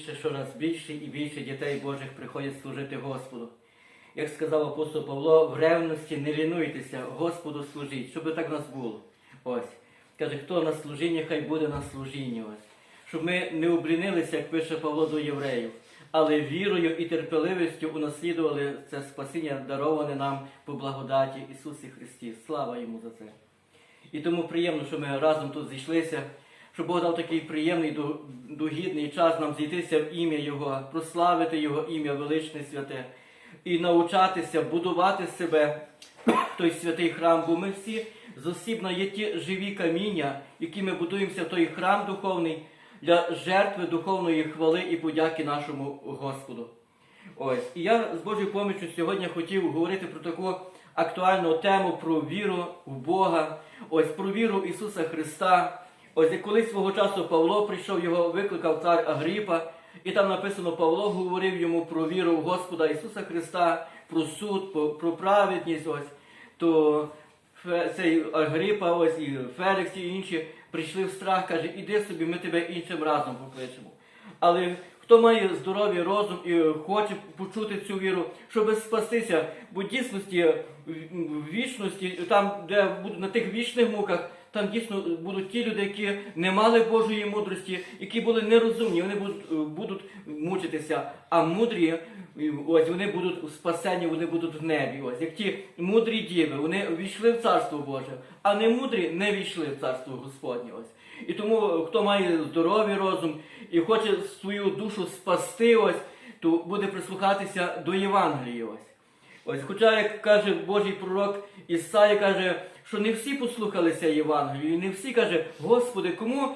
Щораз більше і більше дітей Божих приходять служити Господу. Як сказав апостол Павло, в ревності не лінуйтеся, Господу служіть, щоб так нас було. Ось. Каже, хто на служінні, хай буде на служінні. Ось. Щоб ми не облінилися, як пише Павло до євреїв, але вірою і терпеливістю унаслідували це спасіння, дароване нам по благодаті Ісусі Христі. Слава йому за це. І тому приємно, що ми разом тут зійшлися, що Бог дав такий приємний, догідний час нам зійтися в ім'я Його, прославити Його ім'я величне святе і навчатися будувати себе той святий храм, бо ми всі зосібно є ті живі каміння, які ми будуємося в той храм духовний для жертви духовної хвали і подяки нашому Господу. Ось. І я з Божою поміччю сьогодні хотів говорити про таку актуальну тему про віру в Бога, ось про віру в Ісуса Христа. Ось як колись свого часу Павло прийшов, його викликав цар Агріпа, і там написано, Павло говорив йому про віру в Господа Ісуса Христа, про суд, про, праведність. Ось. То цей Агрипа, ось і Фелікс і інші прийшли в страх, каже, іди собі, ми тебе іншим разом покличемо. Але хто має здоровий розум і хоче почути цю віру, щоб спастися, бо дійсності в- вічності, там, де на тих вічних муках, там дійсно будуть ті люди, які не мали Божої мудрості, які були нерозумні, вони будуть, е, будуть мучитися, а мудрі, ось вони будуть спасені, вони будуть в небі. Ось як ті мудрі діви, вони війшли в царство Боже, а не мудрі не війшли в царство Господнє. Ось. І тому е, хто має здоровий розум і хоче свою душу спасти, ось, то буде прислухатися до Євангелія. Ось. Ось, хоча, як каже Божий пророк Ісая, каже, що не всі послухалися Євангелію, і не всі каже, Господи, кому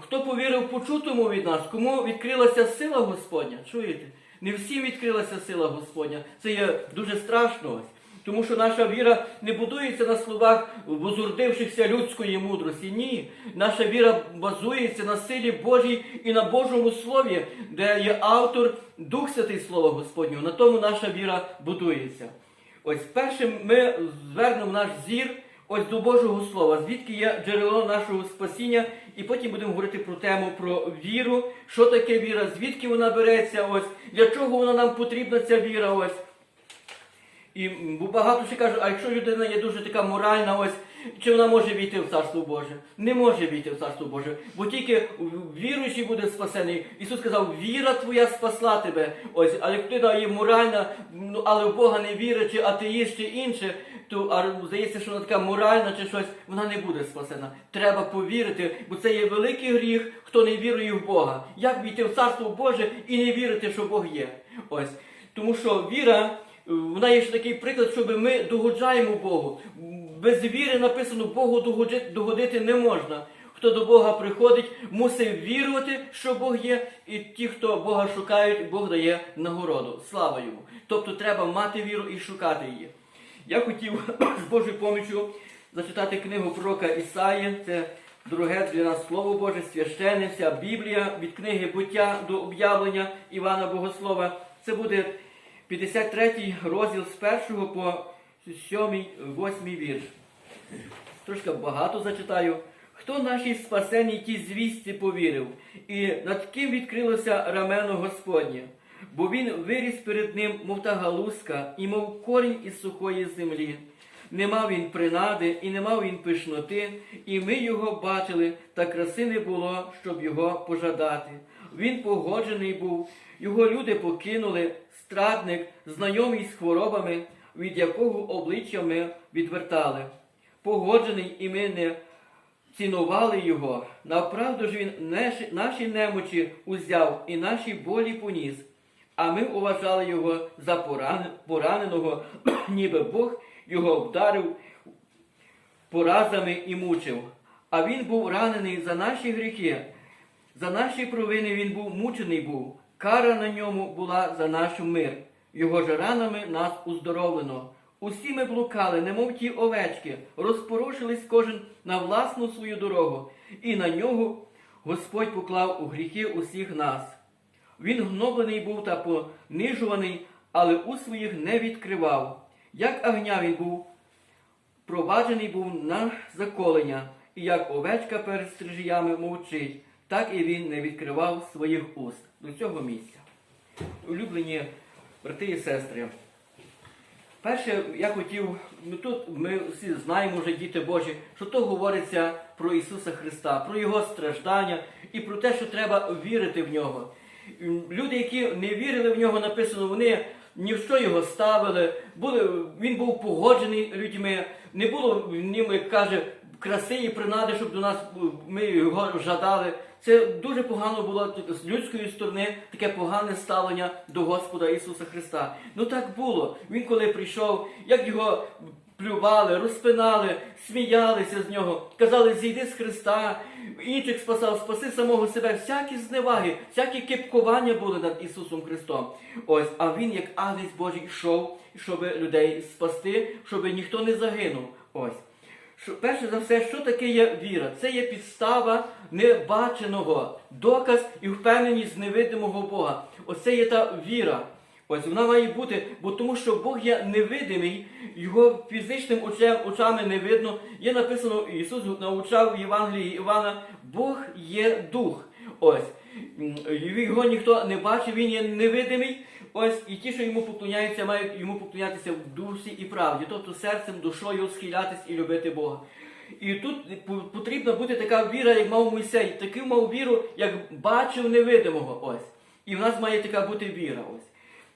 хто повірив почутому від нас, кому відкрилася сила Господня? Чуєте? Не всім відкрилася сила Господня. Це є дуже страшно. Тому що наша віра не будується на словах возурдившихся людської мудрості. Ні. Наша віра базується на силі Божій і на Божому Слові, де є автор Дух Святий Слова Господнього. На тому наша віра будується. Ось першим ми звернемо наш зір ось до Божого Слова, звідки є джерело нашого спасіння, і потім будемо говорити про тему про віру, що таке віра, звідки вона береться, ось для чого вона нам потрібна, ця віра. ось. І багато ще кажуть, а якщо людина є дуже така моральна, ось чи вона може війти в царство Боже? Не може війти в царство Боже, бо тільки віруючий буде спасений. Ісус сказав, віра твоя спасла тебе. Ось, але людина є моральна, ну але в Бога не вірить, чи атеїст, чи інше, то здається, що вона така моральна чи щось, вона не буде спасена. Треба повірити, бо це є великий гріх, хто не вірує в Бога. Як війти в царство Боже і не вірити, що Бог є? Ось. Тому що віра. Вона є ще такий приклад, щоб ми догоджаємо Богу. Без віри написано, Богу догодити не можна. Хто до Бога приходить, мусить вірувати, що Бог є, і ті, хто Бога шукають, Бог дає нагороду. Слава йому. Тобто треба мати віру і шукати її. Я хотів з Божою поміччю зачитати книгу пророка Ісаї. Це друге для нас Слово Боже, священне, вся Біблія від книги буття до об'явлення Івана Богослова. Це буде 53 розділ з 1 по 7, 8 вірш. Трошки багато зачитаю. Хто нашій спасенній тій звісті повірив, і над ким відкрилося рамено Господнє? Бо він виріс перед ним, мов та галузка, і мов корінь із сухої землі. Не мав він принади, і не мав він пишноти, і ми його бачили, та краси не було, щоб його пожадати. Він погоджений був, його люди покинули, страдник, знайомий з хворобами, від якого обличчя ми відвертали. Погоджений, і ми не цінували його. Направду ж він наші, немочі узяв і наші болі поніс. А ми уважали його за пораненого, ніби Бог його вдарив поразами і мучив. А він був ранений за наші гріхи, за наші провини він був мучений був. Кара на ньому була за наш мир. Його ж ранами нас уздоровлено. Усі ми блукали, немов ті овечки, розпорушились кожен на власну свою дорогу, і на нього Господь поклав у гріхи усіх нас. Він гноблений був та понижуваний, але у своїх не відкривав. Як агня він був проваджений був на заколення, і як овечка перед стрижіями мовчить, так і він не відкривав своїх уст. до цього місця. Улюблені брати і сестри. Перше, я хотів, ну тут ми всі знаємо вже, діти Божі, що то говориться про Ісуса Христа, про Його страждання і про те, що треба вірити в нього. Люди, які не вірили в нього, написано, вони ні в що його ставили, були, він був погоджений людьми, не було в ньому, як каже, краси і принади, щоб до нас ми його жадали. Це дуже погано було з людської сторони, таке погане ставлення до Господа Ісуса Христа. Ну так було. Він коли прийшов, як його плювали, розпинали, сміялися з нього, казали, зійди з Христа, інших спасав, спаси самого себе. Всякі зневаги, всякі кипкування були над Ісусом Христом. Ось, а Він, як агнець Божий, йшов, щоб людей спасти, щоб ніхто не загинув. Ось. Перше за все, що таке є віра? Це є підстава небаченого, доказ і впевненість невидимого Бога. Оце є та віра. Ось вона має бути, бо тому що Бог є невидимий, його фізичним очем, очами не видно. Є написано, Ісус навчав в Євангелії Івана, Бог є дух. Ось. Його ніхто не бачив, він є невидимий. Ось і ті, що йому поклоняються, мають йому поклонятися в дусі і правді, тобто серцем, душою схилятись і любити Бога. І тут потрібна бути така віра, як мав Мойсей. Таку мав віру, як бачив невидимого. Ось. І в нас має така бути віра. Ось.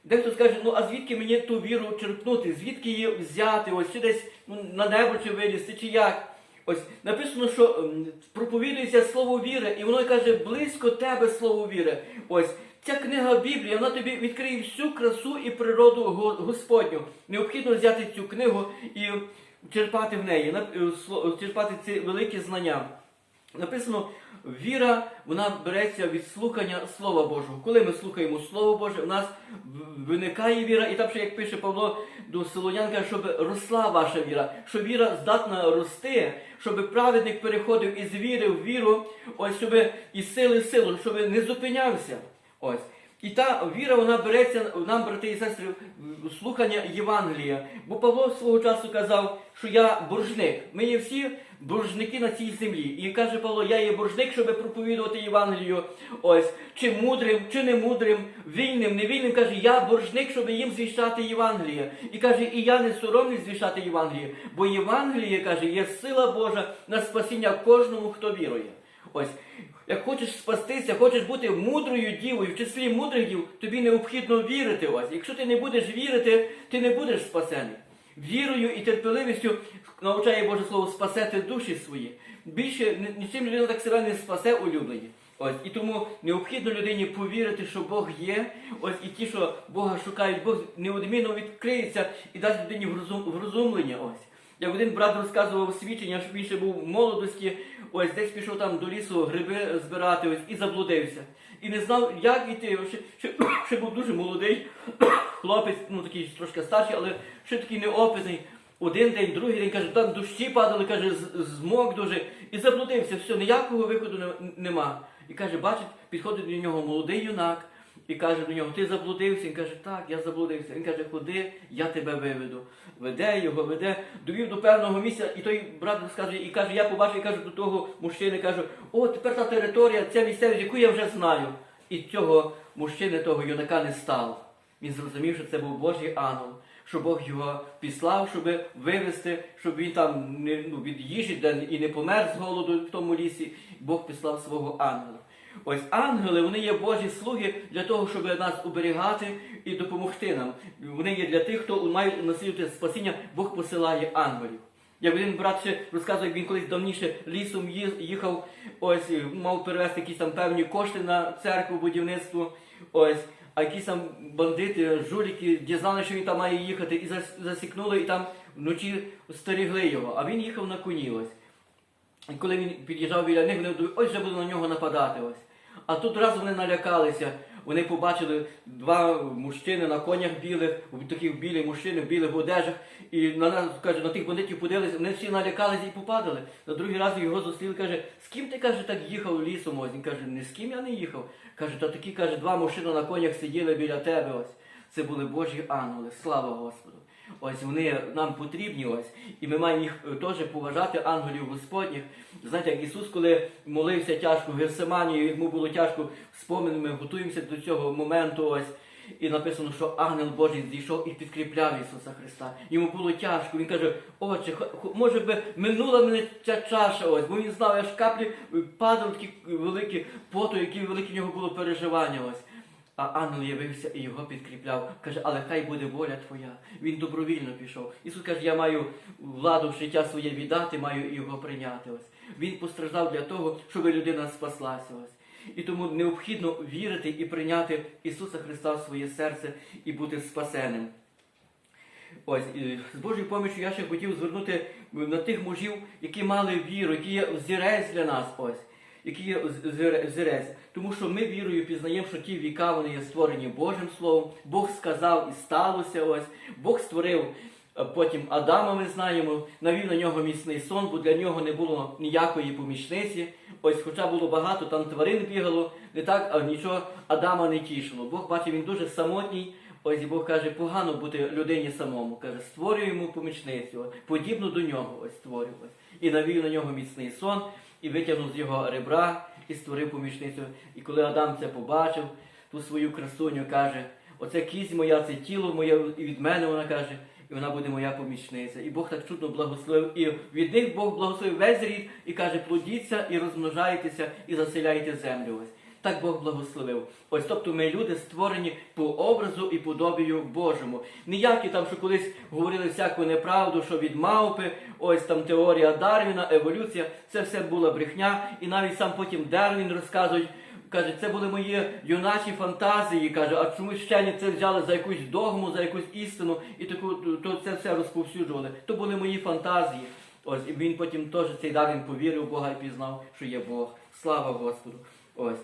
Дехто скаже, ну а звідки мені ту віру черпнути, звідки її взяти, ось чи десь ну, на небо чи вилізти, чи як. Ось написано, що проповідується слово віри, і воно каже, близько тебе слово віри. Ось ця книга Біблія, вона тобі відкриє всю красу і природу Господню. Необхідно взяти цю книгу і черпати в неї, е, черпати ці великі знання. Написано, віра вона береться від слухання Слова Божого. Коли ми слухаємо Слово Боже, в нас виникає віра, і там ще, як пише Павло до Солонянка, щоб росла ваша віра, що віра здатна рости, щоб праведник переходив із віри в віру, ось щоб із сили в силу, щоб не зупинявся. Ось. І та віра, вона береться нам, брати і сестри, слухання Євангелія. Бо Павло свого часу казав, що я боржник. Ми є всі боржники на цій землі. І каже Павло, я є боржник, щоб проповідувати Євангелію. Ось, чи мудрим, чи не мудрим, вільним, невільним. Каже, я боржник, щоб їм звіщати Євангеліє. І каже, і я не соромлюсь звіщати Євангеліє. Бо Євангеліє, каже, є сила Божа на спасіння кожному, хто вірує. Ось, як хочеш спастися, хочеш бути мудрою дівою, в числі мудрих дів, тобі необхідно вірити. Ось. Якщо ти не будеш вірити, ти не будеш спасений. Вірою і терпеливістю навчає Боже Слово спасати душі свої. Більше нічим людина так себе не спасе улюблені. Ось і тому необхідно людині повірити, що Бог є. Ось і ті, що Бога шукають, Бог неодмінно відкриється і дасть людині врозум- врозумлення. Ось. Як один брат розказував свідчення, що він ще був в молодості, ось десь пішов там до лісу гриби збирати ось, і заблудився. І не знав, як іти. Ще, ще, ще був дуже молодий хлопець, ну такий трошки старший, але ще такий неопитний. Один день, другий день, каже, там дощі падали, каже, змок дуже, і заблудився, все, ніякого виходу не- нема. І каже, бачить, підходить до нього молодий юнак, і каже до нього, ти заблудився? Він каже, так, я заблудився. Він каже, ходи, я тебе виведу. Веде його, веде, довів до певного місця, і той брат розказує, і каже, я побачив, і каже до того мужчини, каже, о, тепер та територія, ця місцевість, яку я вже знаю. І цього мужчини, того юнака не стало. Він зрозумів, що це був Божий ангел, що Бог його післав, щоб вивезти, щоб він там не, ну, від їжі і не помер з голоду в тому лісі. Бог післав свого ангела. Ось ангели, вони є Божі слуги для того, щоб нас оберігати і допомогти нам. Вони є для тих, хто має наслідувати спасіння, Бог посилає ангелів. Як один брат ще розказує, як він колись давніше лісом їхав, ось мав перевезти якісь там певні кошти на церкву, будівництво. Ось, а якісь там бандити, жуліки дізнали, що він там має їхати, і засікнули, і там вночі стерігли його. А він їхав на коні. Ось. І коли він під'їжджав біля них, вони думали, ось вже буду на нього нападати. Ось. А тут раз вони налякалися. Вони побачили два мужчини на конях білих, таких білі мужчини в білих одежах, і на нас каже, на тих бандитів подивилися, вони всі налякалися і попадали. На другий раз його зустріли, каже, з ким ти каже, так їхав лісом? Ось він каже, ні з ким я не їхав. Каже, та такі каже, два мужчини на конях сиділи біля тебе. Ось. Це були Божі ангели, слава Господу. Ось вони нам потрібні ось, і ми маємо їх е, теж поважати, ангелів Господніх. Знаєте, як Ісус, коли молився тяжко в Герсимані, йому було тяжко спомин, ми готуємося до цього моменту. Ось. І написано, що ангел Божий зійшов і підкріпляв Ісуса Христа. Йому було тяжко. Він каже, отче, може би минула мене ця чаша, ось, бо він знав, аж каплі е, падали такі великі поту, які великі в нього було переживання. Ось. А ангел явився і його підкріпляв. Каже, але хай буде воля твоя. Він добровільно пішов. Ісус каже, я маю владу в життя своє віддати, маю його прийняти. Ось. Він постраждав для того, щоб людина спаслася. Ось. І тому необхідно вірити і прийняти Ісуса Христа в своє серце і бути спасеним. Ось з Божою помічю я ще хотів звернути на тих мужів, які мали віру, які є взірець для нас. Ось, які є взірець. Тому що ми вірою пізнаємо, що ті віка вони є створені Божим Словом. Бог сказав і сталося. Ось Бог створив. Потім Адама ми знаємо, навів на нього міцний сон, бо для нього не було ніякої помічниці. Ось, хоча було багато, там тварин бігало, не так, а нічого Адама не тішило. Бог бачив, він дуже самотній. Ось і Бог каже, погано бути людині самому. Каже, створюй йому помічницю, ось, подібну до нього, ось створюй. Ось. І навів на нього міцний сон, і витягнув з його ребра і створив помічницю. І коли Адам це побачив, ту свою красуню каже, оце кість моя, це тіло моє, і від мене вона каже, і вона буде моя помічниця. І Бог так чудно благословив. І від них Бог благословив весь рід і каже, плодіться і розмножайтеся, і заселяйте землю. Ось. Так Бог благословив. Ось тобто ми люди створені по образу і подобію Божому. Ніякі там, що колись говорили всяку неправду, що від мавпи, ось там теорія Дарвіна, еволюція, це все була брехня. І навіть сам потім Дарвін розказує, каже, це були мої юначі фантазії. каже, а чомусь вчені це взяли за якусь догму, за якусь істину, і таку то це все розповсюджували. То були мої фантазії. Ось і він потім теж цей Дарвін повірив Бога і пізнав, що є Бог. Слава Господу! Ось.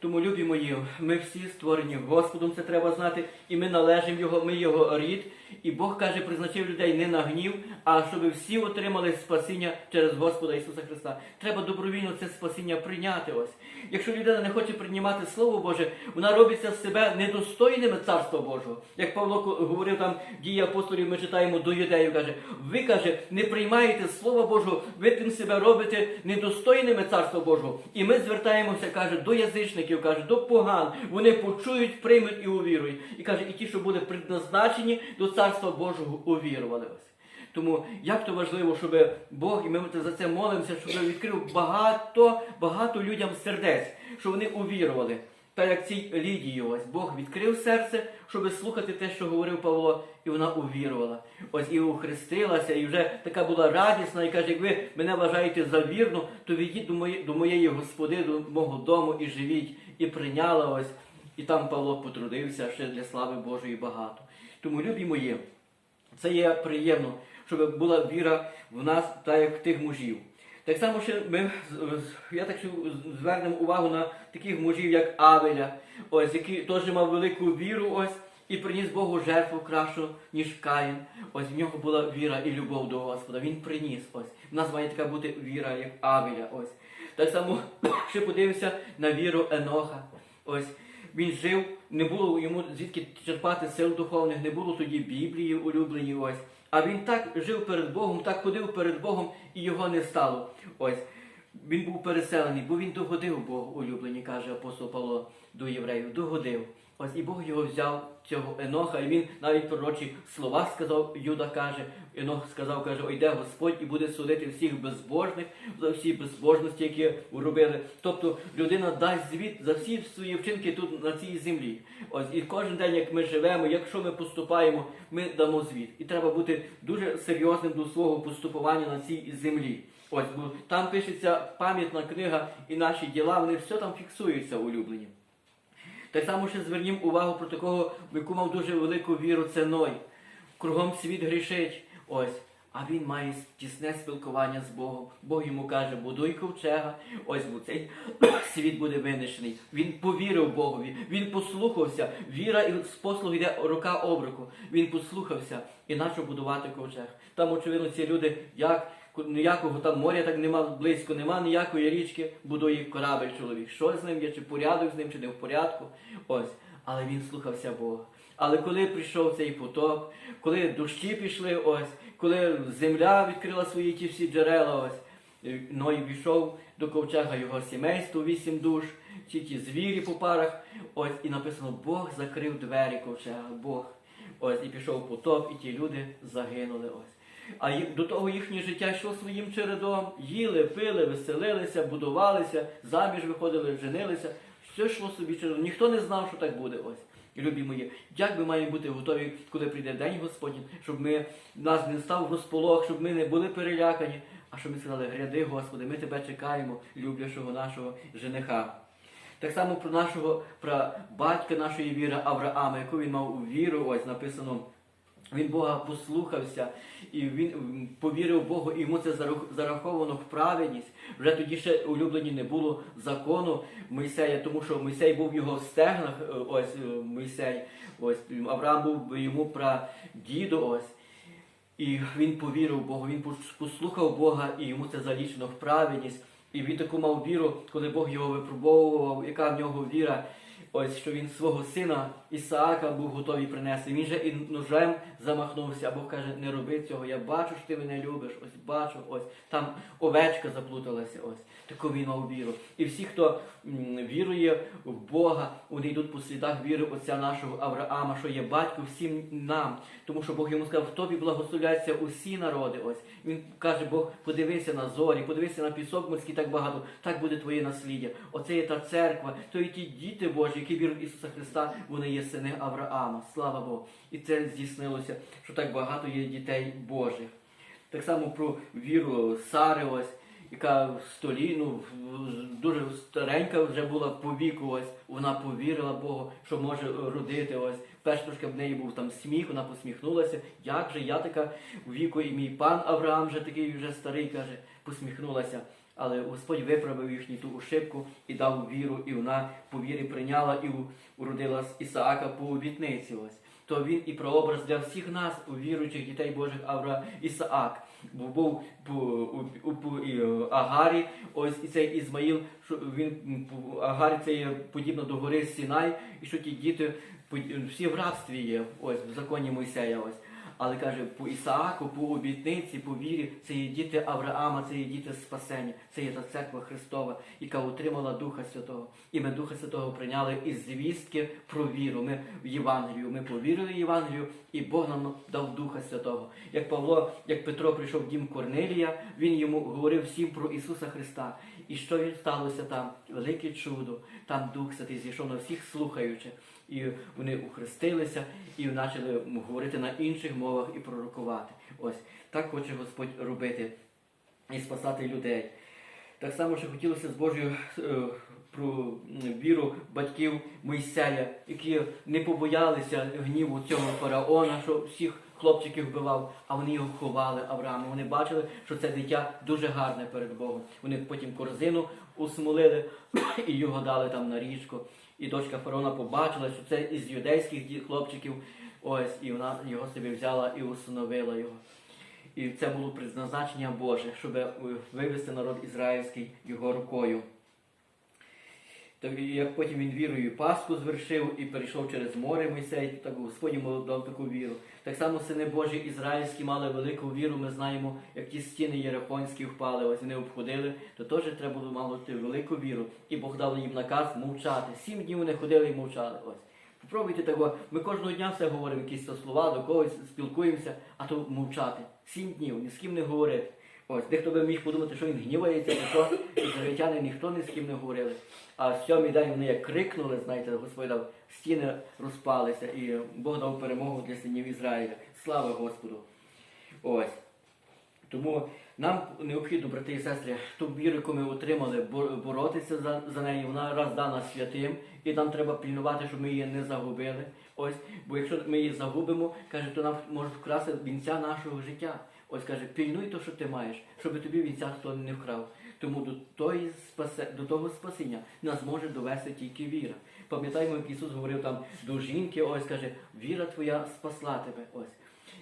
Тому, любі мої, ми всі створені Господом, це треба знати, і ми належимо Його, ми Його рід. І Бог каже, призначив людей не на гнів, а щоб всі отримали спасіння через Господа Ісуса Христа. Треба добровільно це спасіння прийняти. Ось. Якщо людина не хоче приймати Слово Боже, вона робиться з себе недостойними Царства Божого. Як Павло говорив там дії апостолів, ми читаємо до юдеїв, каже, ви каже, не приймаєте Слова Божого, ви тим себе робите недостойними Царства Божого. І ми звертаємося, каже, до язичників, каже, до поган. Вони почують, приймуть і увірують. І каже, і ті, що були предназначені до Царства Божого, увірували ось. Тому як то важливо, щоб Бог, і ми за це молимося, щоб відкрив багато, багато людям сердець, щоб вони увірували. Так як цій Лідії, ось Бог відкрив серце, щоб слухати те, що говорив Павло, і вона увірувала. Ось і ухрестилася, і вже така була радісна, і каже, як ви мене вважаєте за вірну, то відіть до моєї, до моєї господи, до мого дому і живіть. І прийняла ось. І там Павло потрудився ще для слави Божої багато. Тому, любі мої, це є приємно, щоб була віра в нас, так як тих мужів. Так само ще ми, я так звернемо увагу на таких мужів, як Авеля, ось, який теж мав велику віру, ось, і приніс Богу жертву кращу, ніж Каїн. Ось в нього була віра і любов до Господа. Він приніс ось. В нас має така бути віра, як Авеля. Ось. Так само ще подивимося на віру Еноха. Ось він жив, не було йому звідки черпати сил духовних, не було тоді Біблії улюблені. Ось. А він так жив перед Богом, так ходив перед Богом, і його не стало. Ось. Він був переселений, бо він догодив Богу улюблені, каже апостол Павло до євреїв. Догодив. Ось і Бог його взяв, цього Еноха, і він навіть пророчі слова сказав, Юда каже, Енох сказав, каже, ойде Господь і буде судити всіх безбожних за всі безбожності, які робили. Тобто людина дасть звіт за всі свої вчинки тут на цій землі. Ось і кожен день, як ми живемо, якщо ми поступаємо, ми дамо звіт. І треба бути дуже серйозним до свого поступування на цій землі. Ось, бо там пишеться пам'ятна книга, і наші діла, вони все там фіксуються улюблені. Так само ще звернім увагу про такого, яку мав дуже велику віру, це Ной. Кругом світ грішить. Ось. А він має тісне спілкування з Богом. Бог йому каже, будуй ковчега, ось бо цей світ буде винищений. Він повірив Богові, він послухався. Віра і послуг йде рука об руку. Він послухався і почав будувати ковчег. Там, очевидно, ці люди, як ніякого там моря так нема близько, нема ніякої річки, будує корабель чоловік. Що з ним є, чи порядок з ним, чи не в порядку. Ось. але він слухався Бога. Але коли прийшов цей потоп, коли дощі пішли, ось, коли земля відкрила свої ті всі джерела, ось, е, Ной війшов до ковчега його сімейство, вісім душ, ті ті звірі по парах, ось, і написано, Бог закрив двері ковчега, Бог. Ось, і пішов потоп, і ті люди загинули. Ось. А до того їхнє життя йшло своїм чередом. Їли, пили, веселилися, будувалися, заміж виходили, женилися. Все йшло собі чередом. Ніхто не знав, що так буде. Ось. Любі мої, як ми маємо бути готові, коли прийде день Господній, щоб ми нас не став розполох, щоб ми не були перелякані, а щоб ми сказали, гряди, Господи, ми тебе чекаємо, люблячого нашого жениха. Так само про нашого про батька нашої віри Авраама, яку він мав у віру, ось написано. Він Бога послухався, і він повірив Богу, і йому це зараховано в праведність. Вже тоді ще улюблені не було закону Мойсея, тому що Мойсей був в його стегнах, е, ось е, Мойсей, ось Авраам був йому прадіду, ось. І він повірив Богу, він послухав Бога, і йому це залічено в праведність. І він таку мав віру, коли Бог його випробовував, яка в нього віра, ось що він свого сина Ісаака був готовий принести. Він же і ножем замахнувся, а Бог каже, не роби цього. Я бачу, що ти мене любиш. Ось бачу, ось там овечка заплуталася. Ось таку він мав віру. І всі, хто вірує в Бога, вони йдуть по слідах віри отця нашого Авраама, що є батько всім нам. Тому що Бог йому сказав, в тобі благословляються усі народи. Ось він каже, Бог, подивися на зорі, подивися на пісок морський так багато, так буде твоє насліддя. Оце є та церква, то і ті діти Божі, які вірують в Ісуса Христа, вони є сини Авраама. Слава Богу. І це здійснилося, що так багато є дітей Божих. Так само про віру Сари, ось, яка в столі, ну, дуже старенька вже була по віку, ось, вона повірила Богу, що може родити. Ось. Перш трошки в неї був там сміх, вона посміхнулася. Як же я така віку, і мій пан Авраам вже такий вже старий, каже, посміхнулася. Але Господь виправив їхню ту ошибку і дав віру, і вона по вірі прийняла і уродила Ісаака по обітниці. Ось. То він і прообраз для всіх нас, у віруючих дітей Божих Авра Ісаак. Бо був по, е, Агарі, ось і цей Ізмаїл, що він Агарі це є подібно до гори Сінай, і що ті діти всі в рабстві є, ось в законі Мойсея. Ось. Але каже, по Ісааку, по обітниці, по вірі, це є діти Авраама, це є діти спасення, це є та церква Христова, яка отримала Духа Святого. І ми Духа Святого прийняли із звістки про віру. Ми в Євангелію. Ми повірили в Євангелію, і Бог нам дав Духа Святого. Як Павло, як Петро прийшов в дім Корнелія, він йому говорив всім про Ісуса Христа. І що сталося там? Велике чудо. Там Дух Святий зійшов на всіх слухаючих. І вони ухрестилися і почали говорити на інших мовах і пророкувати. Ось так хоче Господь робити і спасати людей. Так само, що хотілося з Божою е, про віру батьків Мойсея, які не побоялися гніву цього фараона, що всіх хлопчиків вбивав, а вони його ховали Аврааму. Вони бачили, що це дитя дуже гарне перед Богом. Вони потім корзину усмолили і його дали там на річку. І дочка фараона побачила, що це із юдейських хлопчиків. Ось, і вона його собі взяла і усиновила його. І це було призначення Боже, щоб вивести народ ізраїльський його рукою. Так, як потім він вірою Пасху звершив і перейшов через море Мойсей, так Господь йому дав таку віру. Так само сини Божі ізраїльські мали велику віру. Ми знаємо, як ті стіни єрихонські впали, ось вони обходили, то теж треба було мати велику віру. І Бог дав їм наказ мовчати. Сім днів вони ходили і мовчали. Ось. Попробуйте того. Ми кожного дня все говоримо, якісь слова, до когось спілкуємося, а то мовчати. Сім днів, ні з ким не говорити. Ось, дехто би міг подумати, що він гнівається, що ізраїльтяни ніхто ні з ким не говорили. А в сьомий день вони як крикнули, знаєте, Господь дав, стіни розпалися, і Бог дав перемогу для синів Ізраїля. Слава Господу! Ось. Тому нам необхідно, брати і сестри, ту віру, яку ми отримали, боротися за, за неї. Вона раз дана святим, і нам треба пильнувати, щоб ми її не загубили. Ось, бо якщо ми її загубимо, каже, то нам може вкрасти вінця нашого життя. Ось каже, пильнуй то, що ти маєш, щоб тобі вінця хто не вкрав. Тому до, тої спасе, до того спасіння нас може довести тільки віра. Пам'ятаємо, як Ісус говорив там до жінки, ось каже, віра твоя спасла тебе. Ось.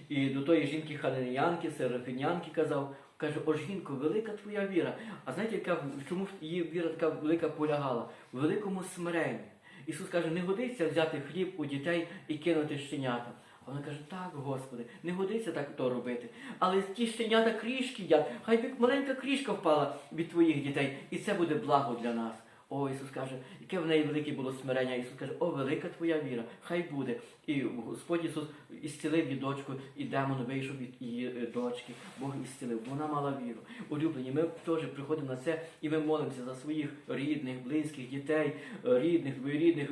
І до тої жінки хананянки, серафінянки казав, каже, о жінко, велика твоя віра. А знаєте, яка, чому її віра така велика полягала? В великому смиренні. Ісус каже, не годиться взяти хліб у дітей і кинути щенятам. А вона каже, так, Господи, не годиться так то робити. Але ті щенята крішки їдять, хай би маленька крішка впала від твоїх дітей, і це буде благо для нас. О, Ісус каже, яке в неї велике було смирення. Ісус каже, о, велика твоя віра, хай буде. І Господь Ісус ісцілив її дочку, і демон вийшов від її е, дочки. Бог ісцілив. Вона мала віру. Улюблені, ми теж приходимо на це і ми молимося за своїх рідних, близьких, дітей, рідних, двоюрідних,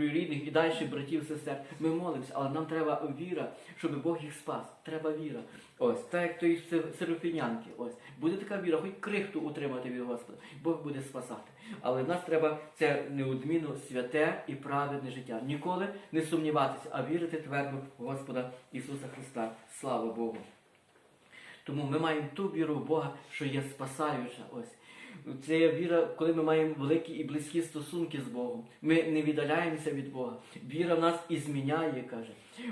троюрідних і далі братів, сестер. Ми молимося, але нам треба віра, щоб Бог їх спас. Треба віра. Ось, так як тої сирофінянки. Ось. Буде така віра, хоч крихту утримати від Господа. Бог буде спасати. Але в нас треба це неодмінно святе і праведне життя. Ніколи не сумніватися, а вірити твердо в Господа Ісуса Христа. Слава Богу. Тому ми маємо ту віру в Бога, що є спасаюча. Ось. Це є віра, коли ми маємо великі і близькі стосунки з Богом. Ми не віддаляємося від Бога. Віра в нас і зміняє, каже.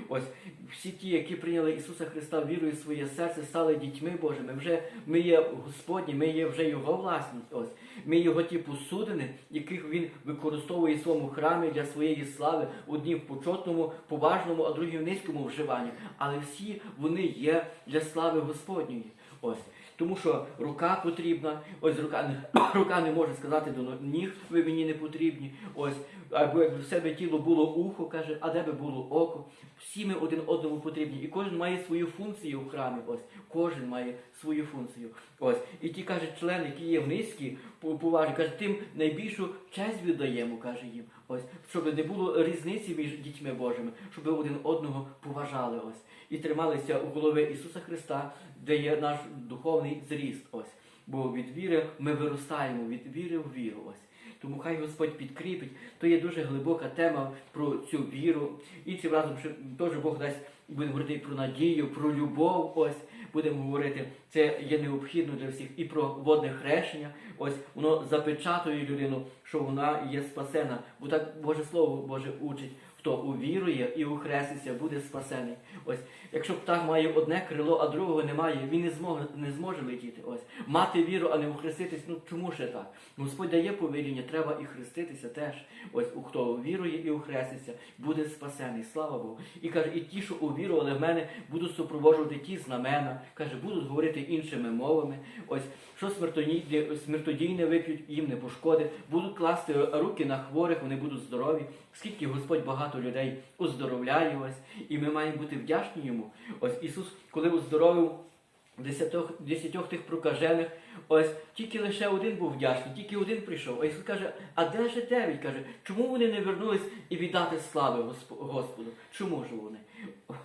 Ось всі ті, які прийняли Ісуса Христа вірою в своє серце, стали дітьми Божими. Вже ми є Господні, ми є вже Його власність. Ось ми його ті посудини, яких він використовує в своєму храмі для своєї слави, одні в почетному, поважному, а другі в низькому вживанні. Але всі вони є для слави Господньої. Ось. Тому що рука потрібна, ось рука не, рука не може сказати до ніг, ви мені не потрібні. Ось, або якби в себе тіло було ухо, каже, а де би було око. Всі ми один одному потрібні. І кожен має свою функцію в храмі. Ось, кожен має свою функцію. Ось. І ті каже, члени, які є в низькій поважні, каже, тим найбільшу честь віддаємо, каже їм. Ось, щоб не було різниці між дітьми Божими, щоб один одного поважали. Ось. І трималися у голови Ісуса Христа, де є наш духовний зріст. Ось. Бо від віри ми виростаємо, від віри в віру. Ось. Тому хай Господь підкріпить. То є дуже глибока тема про цю віру. І цим разом теж Бог дасть будемо говорити про надію, про любов. Ось будемо говорити. Це є необхідно для всіх і про водне хрещення. Ось воно запечатує людину, що вона є спасена. Бо так Боже Слово Боже учить. Хто увірує і ухреститься, буде спасений. Ось, якщо птах має одне крило, а другого немає, він не зможе не зможе летіти. Ось мати віру, а не ухреститись. Ну чому ще так? Господь дає повеління, треба і хреститися теж. Ось у хто вірує і ухреститься, буде спасений. Слава Богу. І каже, і ті, що увірували в мене, будуть супроводжувати ті знамена. Каже, будуть говорити іншими мовами. Ось що смертодійне вип'ють, їм не пошкодить, будуть класти руки на хворих, вони будуть здорові. Скільки Господь багато людей оздоровляє ось, і ми маємо бути вдячні йому. Ось Ісус, коли оздоровив десятьох, десятьох тих прокажених, ось тільки лише один був вдячний, тільки один прийшов. А Ісус каже, а де ж дев'ять? Каже, чому вони не вернулись і віддати слави Госп- Господу? Чому ж вони?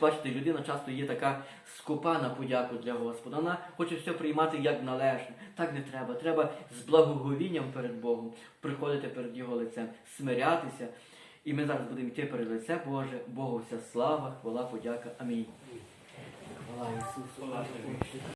Бачите, людина часто є така скупа на подяку для Господа. Вона хоче все приймати як належне. Так не треба. Треба з благоговінням перед Богом приходити перед Його лицем, смирятися. І ми зараз будемо йти перед лице Боже, Богу вся слава, хвала, подяка. Амінь. Хвала Ісусу.